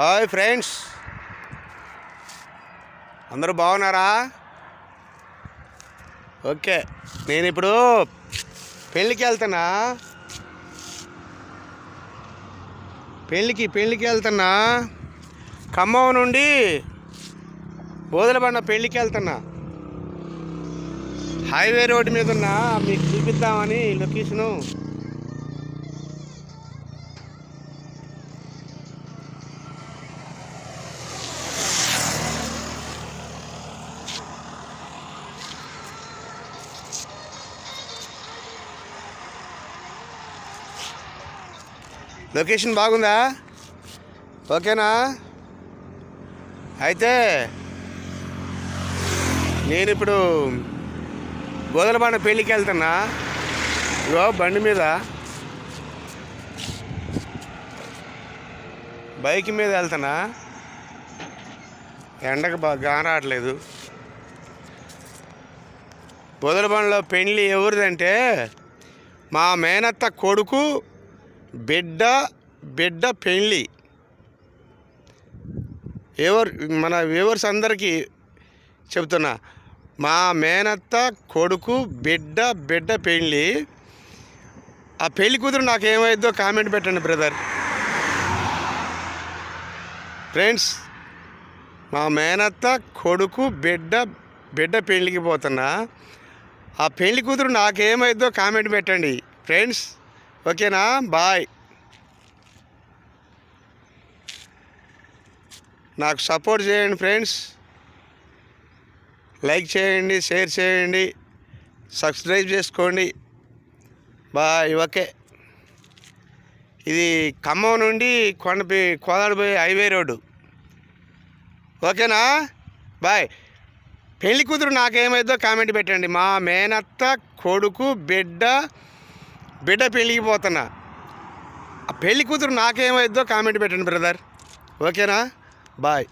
Hi friends. అందరూ బాగున్నారా? Okay నేను ఇప్పుడు పెళ్ళికి వెళ్తున్నా. పెళ్ళికి పెళ్ళికి వెళ్తున్నా. ఖమ్మం నుండి బోదలబండ పెళ్ళికి వెళ్తున్నా. హైవే రోడ్డు మీద ఉన్నా మీకు చూపిద్దామని లొకేషను. లొకేషన్ బాగుందా? ఓకేనా? అయితే నేను ఇప్పుడు గోదలబాణ పెళ్ళికి వెళ్తున్నా. ఇగో బండి మీద. బైక్ మీద వెళ్తున్నా. ఎండకు బాగా రావట్లేదు. బోదలబండలో పెళ్ళి ఎవరిదంటే మా మేనత్త కొడుకు బిడ్డ బిడ్డ పెళ్ళి ఎవరు మన వ్యూవర్స్ అందరికీ చెప్తున్నా మా మేనత్త కొడుకు బిడ్డ బిడ్డ పెళ్ళి ఆ పెళ్ళి కూతురు నాకు ఏమైందో కామెంట్ పెట్టండి బ్రదర్. ఫ్రెండ్స్ మా మేనత్త కొడుకు బిడ్డ బిడ్డ పెళ్ళికి పోతున్నా. ఆ పెళ్ళి కూతురు నాకేమైందో కామెంట్ పెట్టండి ఫ్రెండ్స్. ఓకేనా? బాయ్. నాకు సపోర్ట్ చేయండి ఫ్రెండ్స్. లైక్ చేయండి షేర్ చేయండి సబ్స్క్రైబ్ చేసుకోండి. Bye okay. ఇది ఖమ్మం నుండి కొండపి కోదాడిపోయి హైవే రోడ్డు. ఓకేనా? బాయ్. పెళ్ళి కూతురు నాకేమైందో కామెంట్ పెట్టండి. మా మేనత్త కొడుకు బిడ్డ బిడ్డ పెళ్ళికి పోతున్నా. ఆ పెళ్ళి కూతురు నాకేమైద్దో కామెంట్ పెట్టండి బ్రదర్. ఓకేనా? బాయ్.